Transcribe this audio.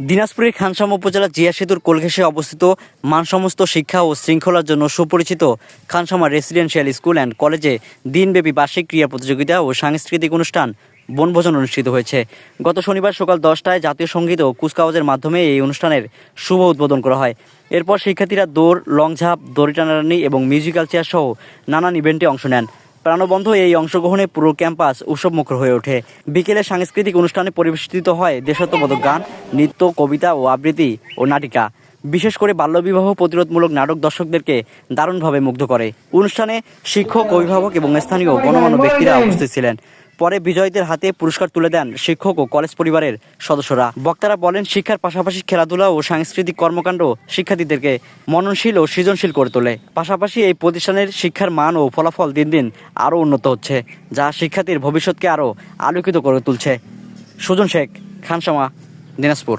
দিনাজপুরের খানসামা উপজেলা জিয়া সেতুর কোলঘেসে অবস্থিত মানসমস্ত শিক্ষা ও শৃঙ্খলার জন্য সুপরিচিত খানসামা রেসিডেন্সিয়াল স্কুল অ্যান্ড কলেজে দিনব্যাপী বার্ষিক ক্রীড়া প্রতিযোগিতা ও সাংস্কৃতিক অনুষ্ঠান, বনভোজন অনুষ্ঠিত হয়েছে। গত শনিবার সকাল দশটায় জাতীয় সংগীত ও কুচকাওয়াজের মাধ্যমে এই অনুষ্ঠানের শুভ উদ্বোধন করা হয়। এরপর শিক্ষার্থীরা দৌড় লং ঝাঁপ দড়ি টানাটানি এবং মিউজিক্যাল চেয়ার সহ নানান ইভেন্টে অংশ নেন। প্রাণবন্ধ এই অংশগ্রহণে পুরো ক্যাম্পাস উৎসবমুখর হয়ে ওঠে। বিকেলে সাংস্কৃতিক অনুষ্ঠানে পরিবেশিত হয় দেশাত্মবোধক গান, নৃত্য, কবিতা ও আবৃত্তি ও নাটিকা। বিশেষ করে বাল্যবিবাহ প্রতিরোধমূলক নাটক দর্শকদেরকে দারুণভাবে মুগ্ধ করে। অনুষ্ঠানে শিক্ষক, অভিভাবক এবং স্থানীয় গণমান্য ব্যক্তিরা উপস্থিত ছিলেন। পরে বিজয়ীদের হাতে পুরস্কার তুলে দেন শিক্ষক ও কলেজ পরিবারের সদস্যরা। বক্তারা বলেন, শিক্ষার পাশাপাশি খেলাধুলা ও সাংস্কৃতিক কর্মকাণ্ড শিক্ষার্থীদেরকে মননশীল ও সৃজনশীল করে তোলে। পাশাপাশি এই প্রতিষ্ঠানের শিক্ষার মান ও ফলাফল দিন দিন আরও উন্নত হচ্ছে, যা শিক্ষার্থীর ভবিষ্যৎকে আরও আলোকিত করে তুলছে। সুজন শেখ, খানসামা, দিনাজপুর।